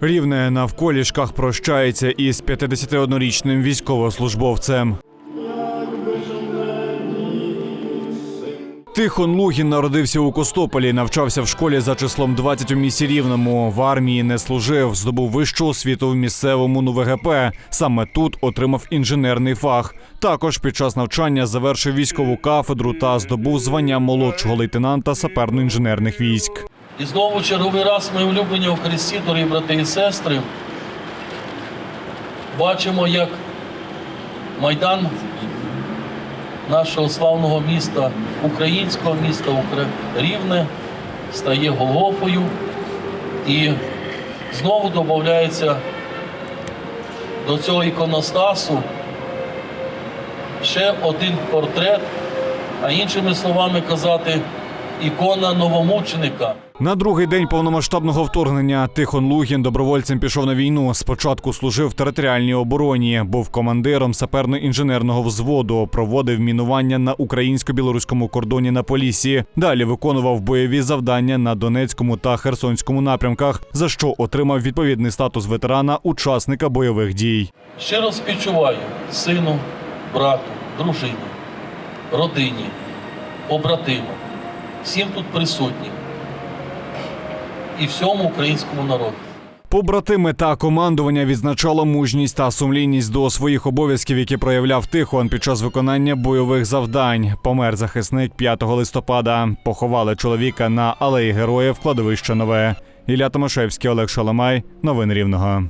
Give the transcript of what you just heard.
Рівне навколішках прощається із 51-річним військовослужбовцем. Тихон Лугін народився у Костополі, навчався в школі за числом 20 у місті Рівному. В армії не служив, здобув вищу освіту в місцевому НУВГП. Саме тут отримав інженерний фах. Також під час навчання завершив військову кафедру та здобув звання молодшого лейтенанта саперно-інженерних військ. І знову черговий раз ми улюблені у Христі, дорогі брати і сестри. Бачимо, як Майдан нашого славного міста, українського міста Рівне стає Голгофою і знову додається до цього іконостасу ще один портрет, а іншими словами казати, ікона новомученика. На другий день повномасштабного вторгнення Тихон Лугін добровольцем пішов на війну. Спочатку служив в територіальній обороні, був командиром саперно-інженерного взводу, проводив мінування на українсько-білоруському кордоні на Полісі. Далі виконував бойові завдання на Донецькому та Херсонському напрямках, за що отримав відповідний статус ветерана учасника бойових дій. Щиро співчуваю сину, брату, дружині, родині, побратимам, всім тут присутнім і всьому українському народу. Побратими та командування відзначало мужність та сумлінність до своїх обов'язків, які проявляв Тихон під час виконання бойових завдань. Помер захисник 5 листопада. Поховали чоловіка на алеї героїв кладовище нове. Ілля Томашевський, Олег Шаламай. Новини Рівного.